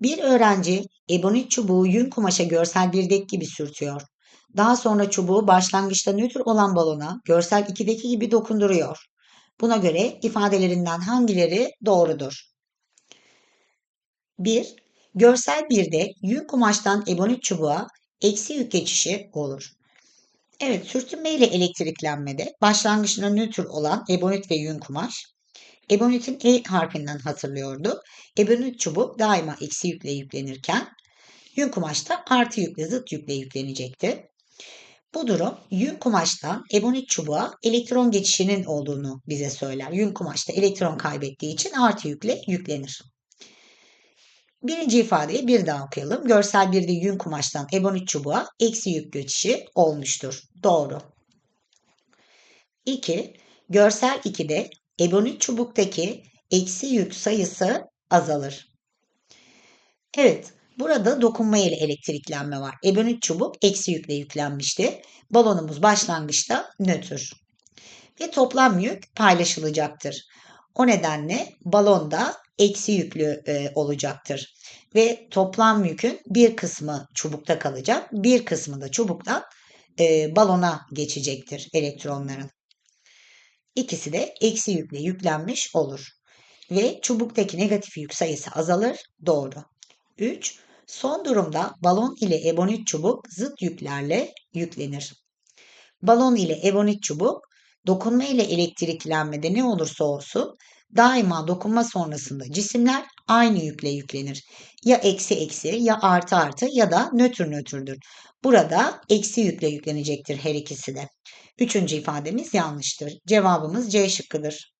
Bir öğrenci ebonit çubuğu yün kumaşa görsel 1'deki gibi sürtüyor. Daha sonra çubuğu başlangıçta nötr olan balona görsel 2'deki gibi dokunduruyor. Buna göre ifadelerinden hangileri doğrudur? 1. Görsel 1'de yün kumaştan ebonit çubuğa eksi yük geçişi olur. Evet, sürtünme ile elektriklenmede başlangıçta nötr olan ebonit ve yün kumaş. Ebonitin E harfinden hatırlıyorduk. Ebonit çubuk daima eksi yükle yüklenirken yün kumaşta artı yükle zıt yükle yüklenecekti. Bu durum yün kumaştan ebonit çubuğa elektron geçişinin olduğunu bize söyler. Yün kumaşta elektron kaybettiği için artı yükle yüklenir. Birinci ifadeyi bir daha okuyalım. Görsel bir de yün kumaştan ebonit çubuğa eksi yük geçişi olmuştur. Doğru. 2. Görsel 2'de ebonit çubuktaki eksi yük sayısı azalır. Evet, burada dokunma ile elektriklenme var. Ebonit çubuk eksi yükle yüklenmişti. Balonumuz başlangıçta nötr. Ve toplam yük paylaşılacaktır. O nedenle balonda eksi yüklü e, olacaktır. Ve toplam yükün bir kısmı çubukta kalacak, bir kısmı da çubuktan e, balona geçecektir elektronların. İkisi de eksi yükle yüklenmiş olur. Ve çubuktaki negatif yük sayısı azalır. Doğru. 3. Son durumda balon ile ebonit çubuk zıt yüklerle yüklenir. Balon ile ebonit çubuk dokunma ile elektriklenmede ne olursa olsun daima dokunma sonrasında cisimler aynı yükle yüklenir. Ya eksi eksi ya artı artı ya da nötr nötrdür. Burada eksi yükle yüklenecektir her ikisi de. Üçüncü ifademiz yanlıştır. Cevabımız C şıkkıdır.